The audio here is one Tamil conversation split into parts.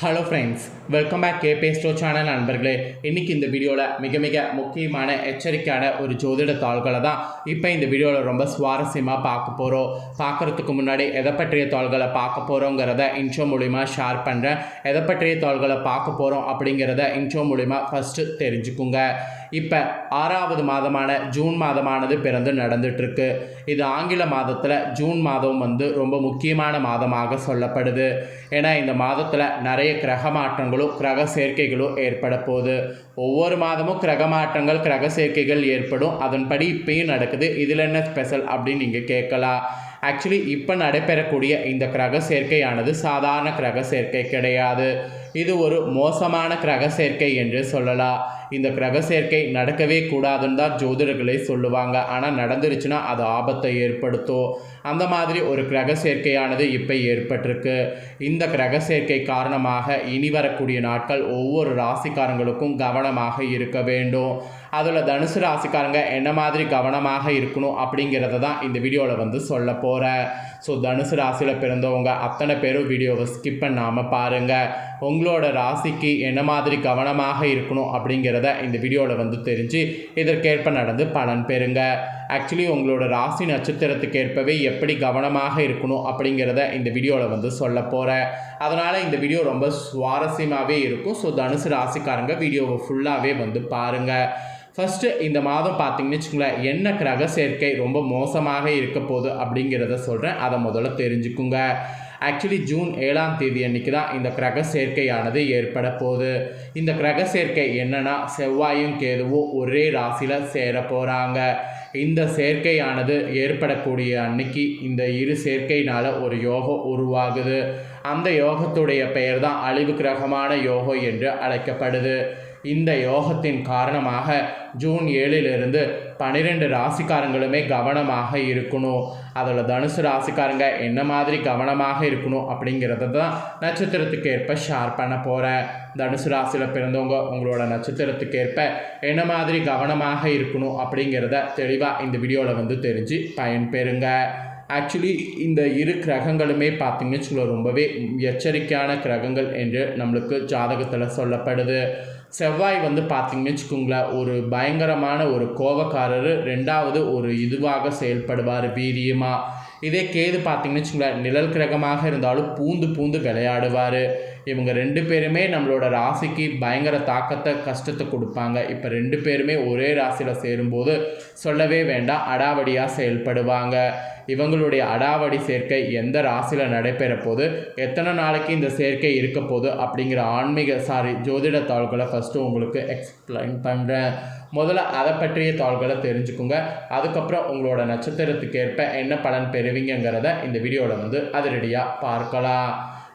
Hello friends welcome back K Stow channel நண்பர்களே. இன்றைக்கி இந்த வீடியோவில் மிக மிக முக்கியமான எச்சரிக்கையான ஒரு ஜோதிட தாள்களை தான் இப்போ இந்த வீடியோவில் ரொம்ப சுவாரஸ்யமாக பார்க்க போகிறோம் பார்க்குறதுக்கு முன்னாடி எதை பற்றிய தாள்களை பார்க்க போகிறோங்கிறத இன்ட்ரோ மூலிமா ஷேர் பண்ணுறேன் எதை பற்றிய தாள்களை பார்க்க போகிறோம் அப்படிங்கிறத இன்ட்ரோ மூலிமா ஃபஸ்ட்டு தெரிஞ்சுக்குங்க. இப்போ ஆறாவது மாதமான ஜூன் மாதமானது பிறந்து நடந்துட்டுருக்கு. இது ஆங்கில மாதத்தில் ஜூன் மாதம் வந்து ரொம்ப முக்கியமான மாதமாக சொல்லப்படுது. ஏன்னா இந்த மாதத்தில் நிறைய கிரக மாற்றங்களும் கிரக சேர்க்கைகளும் ஏற்பட போகுது. ஒவ்வொரு மாதமும் கிரக மாற்றங்கள் கிரக சேர்க்கைகள் ஏற்படும். அதன்படி இப்பயும் நடக்குது. இதில் என்ன ஸ்பெஷல் அப்படின்னு நீங்கள் கேட்கலாம். ஆக்சுவலி இப்போ நடைபெறக்கூடிய இந்த கிரக சேர்க்கையானது சாதாரண கிரக சேர்க்கை கிடையாது. இது ஒரு மோசமான கிரக சேர்க்கை என்று சொல்லலாம். இந்த கிரக சேர்க்கை நடக்கவே கூடாதுன்னு தான் ஜோதிடர்களே சொல்லுவாங்க. ஆனால் நடந்துருச்சுன்னா அது ஆபத்தை ஏற்படுத்தும். அந்த மாதிரி ஒரு கிரக சேர்க்கையானது இப்போ ஏற்பட்டிருக்கு. இந்த கிரக சேர்க்கை காரணமாக இனி வரக்கூடிய நாட்கள் ஒவ்வொரு ராசிக்காரங்களுக்கும் கவனமாக இருக்க வேண்டும். அதில் தனுசு ராசிக்காரங்க என்ன மாதிரி கவனமாக இருக்கணும் அப்படிங்கிறத தான் இந்த வீடியோவில் வந்து சொல்ல போகிறேன் ஸோ தனுசு ராசியில் பிறந்தவங்க அத்தனை பேரும் வீடியோவை ஸ்கிப் பண்ணாமல் பாருங்கள் உங்களோட ராசிக்கு என்ன மாதிரி கவனமாக இருக்கணும் அப்படிங்கிறத இந்த வீடியோவில் வந்து தெரிஞ்சு இதற்கேற்ப நடந்து பலன் பெறுங்க. ஆக்சுவலி உங்களோட ராசி நட்சத்திரத்துக்கு ஏற்பவே எப்படி கவனமாக இருக்கணும் அப்படிங்கிறத இந்த வீடியோவில் வந்து சொல்ல போகிறேன் அதனால் இந்த வீடியோ ரொம்ப சுவாரஸ்யமாகவே இருக்கும். ஸோ தனுசு ராசிக்காரங்க வீடியோவை ஃபுல்லாகவே வந்து பாருங்கள் ஃபஸ்ட்டு இந்த மாதம் பார்த்தீங்கன்னு வச்சுக்கோங்களேன் என்ன கிரக சேர்க்கை ரொம்ப மோசமாக இருக்க போகுது அப்படிங்கிறத சொல்கிறேன் அதை முதல்ல தெரிஞ்சுக்குங்க. ஆக்சுவலி ஜூன் ஏழாம் தேதி அன்றைக்கி தான் இந்த கிரக சேர்க்கையானது ஏற்பட போகுது. இந்த கிரக சேர்க்கை என்னென்னா செவ்வாயும் கேதுவும் ஒரே ராசியில் சேர போகிறாங்க இந்த சேர்க்கையானது ஏற்படக்கூடிய அன்னைக்கு இந்த இரு சேர்க்கையினால் ஒரு யோகம் உருவாகுது. அந்த யோகத்துடைய பெயர் தான் அழிவு கிரகமான யோகம் என்று அழைக்கப்படுது. இந்த யோகத்தின் காரணமாக ஜூன் ஏழிலிருந்து பன்னிரெண்டு ராசிக்காரங்களுமே கவனமாக இருக்கணும். அதில் தனுசு ராசிக்காரங்க என்ன மாதிரி கவனமாக இருக்கணும் அப்படிங்கிறத தான் நட்சத்திரத்துக்கு ஏற்ப ஷேர் பண்ண போகிறேன் தனுசு ராசியில் பிறந்தவங்க உங்களோட நட்சத்திரத்துக்கு ஏற்ப என்ன மாதிரி கவனமாக இருக்கணும் அப்படிங்கிறத தெளிவாக இந்த வீடியோவில் வந்து தெரிஞ்சு பயன்பெறுங்க. ஆக்சுவலி இந்த இரு கிரகங்களுமே பார்த்தீங்கன்னு வச்சுக்கோங்களேன் ரொம்பவே எச்சரிக்கையான கிரகங்கள் என்று நம்மளுக்கு ஜாதகத்தில் சொல்லப்படுது. செவ்வாய் வந்து பார்த்தீங்கன்னு வச்சுக்கோங்களேன் ஒரு பயங்கரமான ஒரு கோபக்காரர் ரெண்டாவது ஒரு இதுவாக செயல்படுவார் வீரியமாக இதே கேது பார்த்தீங்கன்னு வச்சுக்கோங்களேன் நிழல் கிரகமாக இருந்தாலும் பூந்து பூந்து விளையாடுவார். இவங்க ரெண்டு பேருமே நம்மளோட ராசிக்கு பயங்கர தாக்கத்தை கஷ்டத்தை கொடுப்பாங்க. இப்போ ரெண்டு பேருமே ஒரே ராசியில் சேரும்போது சொல்லவே வேண்டாம் அடாவடியாக செயல்படுவாங்க. இவங்களுடைய அடாவடி சேர்க்கை எந்த ராசியில் நடைபெற போது எத்தனை நாளைக்கு இந்த சேர்க்கை இருக்க போகுது அப்படிங்கிற ஆன்மீக சாரி ஜோதிட தாள்களை ஃபஸ்ட்டு உங்களுக்கு எக்ஸ்பிளைன் பண்ணுறேன் முதல்ல அதை பற்றிய தாள்களை தெரிஞ்சுக்கோங்க. அதுக்கப்புறம் உங்களோட நட்சத்திரத்துக்கு ஏற்ப என்ன பலன் பெறுவீங்கிறத இந்த வீடியோவில் வந்து அதிரடியாக பார்க்கலாம்.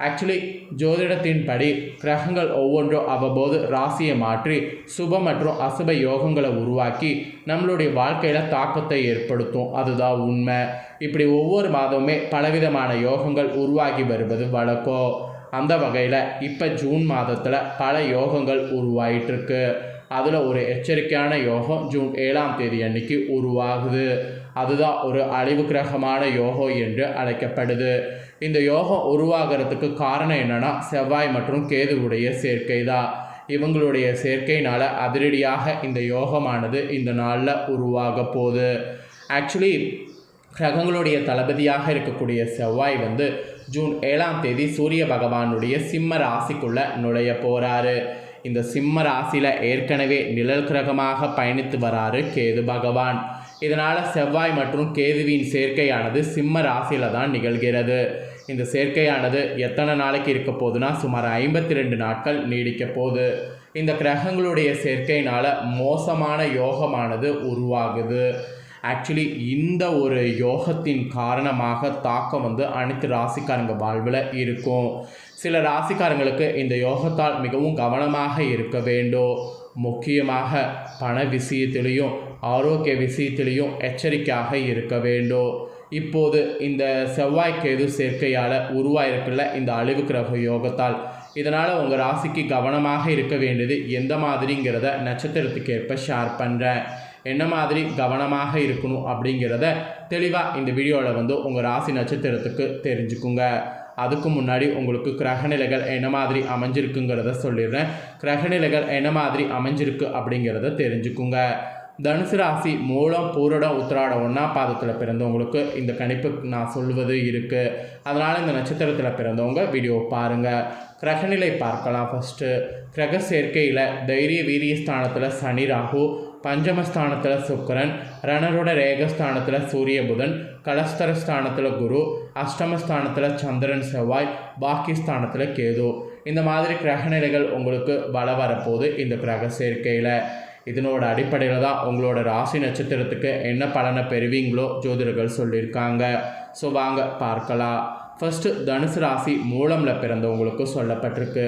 ஆக்சுவலி ஜோதிடத்தின்படி கிரகங்கள் ஒவ்வொன்றும் அவ்வப்போது ராசியை மாற்றி சுப மற்றும் அசுப யோகங்களை உருவாக்கி நம்மளுடைய வாழ்க்கையில் தாக்கத்தை ஏற்படுத்தும் அதுதான் உண்மை இப்படி ஒவ்வொரு மாதமுமே பலவிதமான யோகங்கள் உருவாகி வருவது வழக்கம் அந்த வகையில் இப்போ ஜூன் மாதத்தில் பல யோகங்கள் உருவாயிட்டிருக்கு அதில் ஒரு எச்சரிக்கையான யோகம் ஜூன் ஏழாம் தேதி அன்னைக்கு உருவாகுது. அதுதான் ஒரு அழிவு கிரகமான யோகம் என்று அழைக்கப்படுது. இந்த யோகம் உருவாகிறதுக்கு காரணம் என்னென்னா செவ்வாய் மற்றும் கேதுவுடைய சேர்க்கை தான் இவங்களுடைய சேர்க்கையினால் அதிரடியாக இந்த யோகமானது இந்த நாளில் உருவாக போகுது. ஆக்சுவலி கிரகங்களுடைய தளபதியாக இருக்கக்கூடிய செவ்வாய் வந்து ஜூன் ஏழாம் தேதி சூரிய பகவானுடைய சிம்ம ராசிக்குள்ளே நுழைய போகிறாரு இந்த சிம்ம ராசியில் ஏற்கனவே நிழல் கிரகமாக பயணித்து வராரு கேது பகவான். இதனால் செவ்வாய் மற்றும் கேதுவின் சேர்க்கையானது சிம்ம ராசியில் தான் நிகழ்கிறது. இந்த சேர்க்கையானது எத்தனை நாளைக்கு இருக்க போகுதுன்னா சுமார் ஐம்பத்தி ரெண்டு நாட்கள் நீடிக்க போகுது. இந்த கிரகங்களுடைய சேர்க்கையினால் மோசமான யோகமானது உருவாகுது. ஆக்சுவலி இந்த ஒரு யோகத்தின் காரணமாக தாக்கம் வந்து அனைத்து ராசிக்காரங்க வாழ்வில் இருக்கும். சில ராசிக்காரங்களுக்கு இந்த யோகத்தால் மிகவும் கவனமாக இருக்க வேண்டும். முக்கியமாக பண விஷயத்திலையும் ஆரோக்கிய விஷயத்திலையும் எச்சரிக்கையாக இருக்க வேண்டும். இப்போது இந்த செவ்வாய் கேது சேர்க்கையால் உருவாயிருக்குள்ள இந்த அழிவு கிரக யோகத்தால் இதனால் உங்கள் ராசிக்கு கவனமாக இருக்க வேண்டியது எந்த மாதிரிங்கிறத நட்சத்திரத்துக்கு ஏற்ப ஷேர் பண்ணுறேன் என்ன மாதிரி கவனமாக இருக்கணும் அப்படிங்கிறத தெளிவாக இந்த வீடியோவில் வந்து உங்கள் ராசி நட்சத்திரத்துக்கு தெரிஞ்சுக்குங்க. அதுக்கு முன்னாடி உங்களுக்கு கிரகநிலைகள் என்ன மாதிரி அமைஞ்சிருக்குங்கிறத சொல்லிடுறேன். கிரகநிலைகள் என்ன மாதிரி அமைஞ்சிருக்கு அப்படிங்கிறத தெரிஞ்சுக்குங்க. தனுசு ராசி மூலம் பூரடம் உத்திராடம் ஒன்றாம் பாதத்தில் பிறந்தவங்களுக்கு இந்த கணிப்பு நான் சொல்வது இருக்குது அதனால் இந்த நட்சத்திரத்தில் பிறந்தவங்க வீடியோ பாருங்கள் கிரகநிலை பார்க்கலாம் ஃபஸ்ட்டு கிரக சேர்க்கையில் தைரிய வீரிய ஸ்தானத்தில் சனி ராகு பஞ்சமஸ்தானத்தில் சுக்கிரன் ரணரோட ரேகஸ்தானத்தில் சூரிய புதன் கலஸ்தர ஸ்தானத்தில் குரு அஷ்டமஸ்தானத்தில் சந்திரன் செவ்வாய் பாக்கிஸ்தானத்தில் கேது இந்த மாதிரி கிரகநிலைகள் உங்களுக்கு பல வரப்போகுது இந்த கிரக சேர்க்கையில். இதனோட அடிப்படையில் தான் உங்களோட ராசி நட்சத்திரத்துக்கு என்ன பலனை பெறுவீங்களோ ஜோதிடர்கள் சொல்லியிருக்காங்க. ஸோ வாங்க பார்க்கலாம். ஃபஸ்ட்டு தனுசு ராசி மூலமில் பிறந்தவங்களுக்கு சொல்லப்பட்டிருக்கு.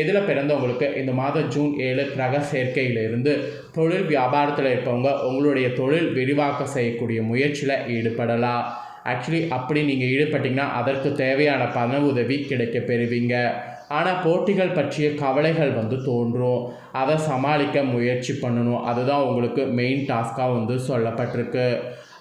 இதில் பிறந்தவங்களுக்கு இந்த மாதம் ஜூன் ஏழு கிரக சேர்க்கையிலிருந்து தொழில் வியாபாரத்தில் இருப்பவங்க உங்களுடைய தொழில் விரிவாக்கம் செய்யக்கூடிய முயற்சியில் ஈடுபடலாம். ஆக்சுவலி அப்படி நீங்கள் ஈடுபட்டிங்கன்னா அதற்கு தேவையான பண உதவி கிடைக்க பெறுவீங்க. ஆனால் போட்டிகள் பற்றிய கவலைகள் வந்து தோன்றும். அதை சமாளிக்க முயற்சி பண்ணணும். அதுதான் உங்களுக்கு மெயின் டாஸ்க்காக வந்து சொல்லப்பட்டிருக்கு.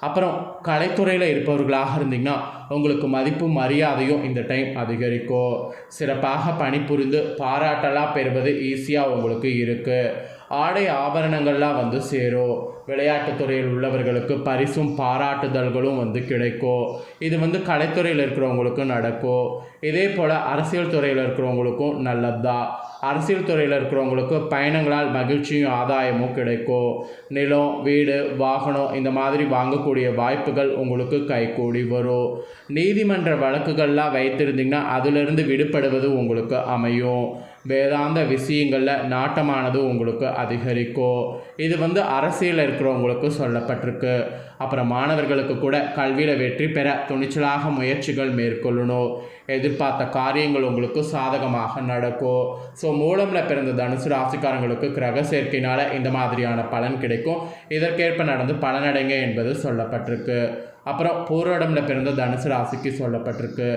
அப்புறம் கலைத்துறையில் இருப்பவர்களாக இருந்தீங்கன்னா உங்களுக்கு மதிப்பு மரியாதையும் இந்த டைம் அதிகரிக்கும். சிறப்பாக பணிபுரிந்து பாராட்டலாம் பெறுவது ஈஸியாக உங்களுக்கு இருக்குது ஆடை ஆபரணங்கள்லாம் வந்து சேரும் விளையாட்டுத்துறையில் உள்ளவர்களுக்கு பரிசும் பாராட்டுதல்களும் வந்து கிடைக்கும் இது வந்து கலைத்துறையில் இருக்கிறவங்களுக்கும் நடக்கும் இதே போல் அரசியல் துறையில் இருக்கிறவங்களுக்கும் நல்லது? தான் அரசியல் துறையில் இருக்கிறவங்களுக்கு பயணங்களால் மகிழ்ச்சியும் ஆதாயமும் கிடைக்கும் நிலம் வீடு வாகனம் இந்த மாதிரி வாங்கக்கூடிய வாய்ப்புகள் உங்களுக்கு கைகூடி வரும் நீதிமன்ற வழக்குகள்லாம் வைத்திருந்தீங்கன்னா அதிலிருந்து விடுபடுவது உங்களுக்கு அமையும். வேதாந்த விஷயங்களில் நாட்டமானது உங்களுக்கு அதிகரிக்கும் இது வந்து அரசியலில் இருக்கிறவங்களுக்கு சொல்லப்பட்டிருக்கு. அப்புறம் மாணவர்களுக்கு கூட கல்வியில் வெற்றி பெற துணிச்சலாக முயற்சிகள் மேற்கொள்ளணும். எதிர்பார்த்த காரியங்கள் உங்களுக்கு சாதகமாக நடக்கும் ஸோ மூலமில் பிறந்த தனுசு ராசிக்காரங்களுக்கு கிரக சேர்க்கையினால் இந்த மாதிரியான பலன் கிடைக்கும். இதற்கேற்ப நடந்து பலனடைங்க என்பது சொல்லப்பட்டிருக்கு. அப்புறம் பூரோடமில் பிறந்த தனுசு ராசிக்கு சொல்லப்பட்டிருக்கு.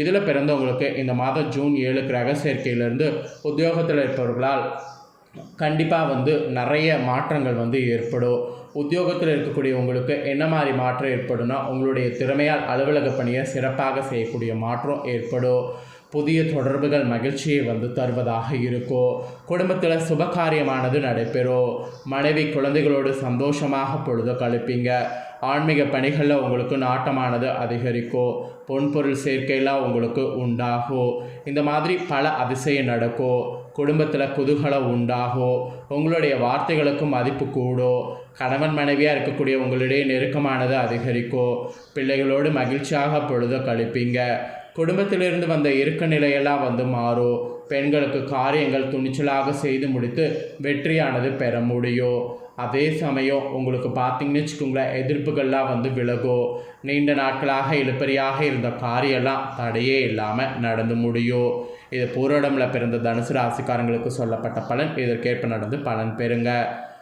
இதில் பிறந்தவங்களுக்கு இந்த மாதம் ஜூன் ஏழு கிரக சேர்க்கையிலேருந்து உத்தியோகத்தில் இருப்பவர்களால் கண்டிப்பாக வந்து நிறைய மாற்றங்கள் வந்து ஏற்படும். உத்தியோகத்தில் இருக்கக்கூடிய உங்களுக்கு என்ன மாதிரி மாற்றம் ஏற்படும்னா உங்களுடைய திறமையால் அலுவலக பணியை சிறப்பாக செய்யக்கூடிய மாற்றம் ஏற்படும். புதிய தொடர்புகள் மகிழ்ச்சியை வந்து தருவதாக இருக்கும். குடும்பத்தில் சுபகாரியமானது நடைபெறும். மனைவி குழந்தைகளோடு சந்தோஷமாக பொழுது கழிப்பீங்க. ஆன்மீக பணிகளில் உங்களுக்கு நாட்டமானது அதிகரிக்கும். பொன்பொருள் சேர்க்கையெல்லாம் உங்களுக்கு உண்டாகும் இந்த மாதிரி பல அதிசயம் நடக்கும் குடும்பத்தில் குதூகலம் உண்டாகும் உங்களுடைய வார்த்தைகளுக்கு மதிப்பு கூடும் கணவன் மனைவியாக இருக்கக்கூடிய உங்களுடைய நெருக்கமானது அதிகரிக்கும் பிள்ளைகளோடு மகிழ்ச்சியாக பொழுத கழிப்பீங்க. குடும்பத்திலிருந்து வந்த இருக்க நிலையெல்லாம் வந்து மாறும் பெண்களுக்கு காரியங்கள் துணிச்சலாக செய்து முடித்து வெற்றியானது பெற முடியும் அதே சமயம் உங்களுக்கு பார்த்தீங்கன்னு வச்சுக்கோங்களேன் எதிர்ப்புகள்லாம் வந்து விலகும் நீண்ட நாட்களாக இழுப்பறியாக இருந்த காரியெல்லாம் தடையே இல்லாமல் நடந்து முடியும் இது பூரடமில் பிறந்த தனுசு ராசிக்காரங்களுக்கு சொல்லப்பட்ட பலன் இதற்கேற்ப நடந்து பலன் பெறுங்க.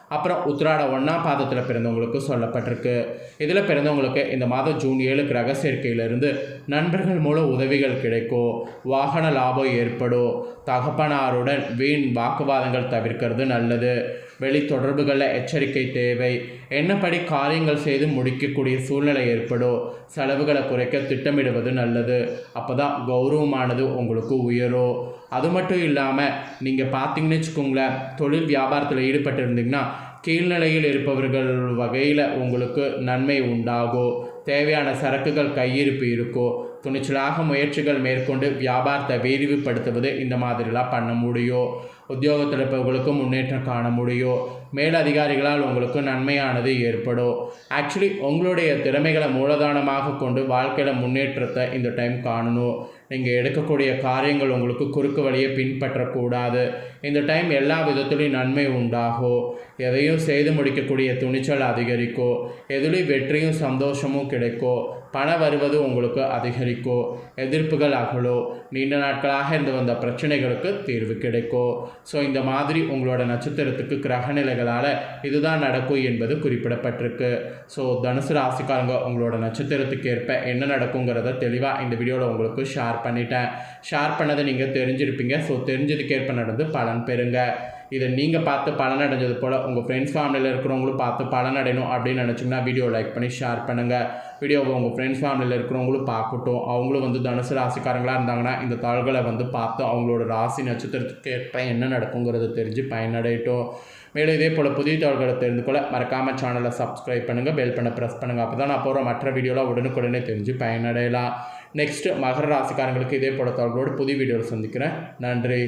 அப்புறம் உத்திராட ஒன்றாம் பாதத்தில் பிறந்தவங்களுக்கு சொல்லப்பட்டிருக்கு. இதில் பிறந்தவங்களுக்கு இந்த மாதம் ஜூன் ஏழு கிரக சேர்க்கையிலிருந்து நண்பர்கள் மூலம் உதவிகள் கிடைக்கும் வாகன லாபம் ஏற்படும் தகப்பனாருடன் வீண் வாக்குவாதங்கள் தவிர்க்கிறது நல்லது. வெளி தொடர்புகளில் எச்சரிக்கை தேவை. என்னப்படி காரியங்கள் செய்து முடிக்கக்கூடிய சூழ்நிலை ஏற்படும் செலவுகளை குறைக்க திட்டமிடுவது நல்லது. அப்போ தான் கௌரவமானது உங்களுக்கு உயரும் அது மட்டும் இல்லாமல் நீங்கள் பார்த்தீங்கன்னு வச்சுக்கோங்களேன் தொழில் வியாபாரத்தில் ஈடுபட்டு இருந்தீங்கன்னா கீழ்நிலையில் இருப்பவர்கள் வகையில் உங்களுக்கு நன்மை உண்டாகும் தேவையான சரக்குகள் கையிருப்பு இருக்கும் துணிச்சலாக முயற்சிகள் மேற்கொண்டு வியாபாரத்தை விரிவுபடுத்துவது இந்த மாதிரிலாம் பண்ண முடியும் உத்தியோகத்தில் இருப்பவர்களுக்கு முன்னேற்றம் காண முடியும் மேலதிகாரிகளால் உங்களுக்கு நன்மையானது ஏற்படும் ஆக்சுவலி உங்களுடைய திறமைகளை மூலதானமாக கொண்டு வாழ்க்கையில் முன்னேற்றத்தை இந்த டைம் காணணும். நீங்கள் எடுக்கக்கூடிய காரியங்கள் உங்களுக்கு குறுக்கு வழியை பின்பற்றக்கூடாது. இந்த டைம் எல்லா விதத்துலேயும் நன்மை உண்டாகும் எதையும் செய்து முடிக்கக்கூடிய துணிச்சல் அதிகரிக்கும் எதுலேயும் வெற்றியும் சந்தோஷமும் கிடைக்கும் பண வருவது உங்களுக்கு அதிகரிக்கோ எதிர்ப்புகள் அகலோ நீண்ட நாட்களாக இருந்து வந்த பிரச்சனைகளுக்கு தீர்வு கிடைக்கும் ஸோ இந்த மாதிரி உங்களோட நட்சத்திரத்துக்கு கிரகநிலைகளால் இதுதான் நடக்கும் என்பது குறிப்பிடப்பட்டிருக்கு. ஸோ தனுசு ராசிக்காரங்க உங்களோட நட்சத்திரத்துக்கு ஏற்ப என்ன நடக்குங்கிறத தெளிவாக இந்த வீடியோவில் உங்களுக்கு ஷேர் பண்ணிட்டேன். ஷேர் பண்ணதை நீங்கள் தெரிஞ்சிருப்பீங்க. ஸோ தெரிஞ்சதுக்கேற்ப நடந்து பலன் பெறுங்க. இதை நீங்கள் பார்த்து பலனடைஞ்சது போல் உங்கள் ஃப்ரெண்ட்ஸ் ஃபேமிலியில் இருக்கிறவங்களும் பார்த்து பலனடையணும் அப்படின்னு நினச்சிங்கன்னா வீடியோ லைக் பண்ணி ஷேர் பண்ணுங்கள் வீடியோவை உங்கள் ஃப்ரெண்ட்ஸ் ஃபேமிலியில் இருக்கிறவங்களும் பார்க்கட்டும். அவங்களும் வந்து தனுசு ராசிக்காரங்களாக இருந்தாங்கன்னா இந்த தாள்களை வந்து பார்த்து அவங்களோட ராசி நட்சத்திரத்துக்கு ஏற்ப என்ன நடக்குங்கிறத தெரிஞ்சு பயனடையட்டும். மேலும் இதே போல் புதிய தாள்களை தெரிந்து கொள்ள மறக்காமல் சேனலை சப்ஸ்கிரைப் பண்ணுங்கள் பெல் பண்ண ப்ரெஸ் பண்ணுங்கள் அப்போ தான் நான் போகிற மற்ற வீடியோலாம் உடனுக்குடனே தெரிஞ்சு பயனடையலாம். நெக்ஸ்ட்டு மகர ராசிக்காரங்களுக்கு இதே போல தாள்களோடு புதிய வீடியோவில் சந்திக்கிறேன். நன்றி.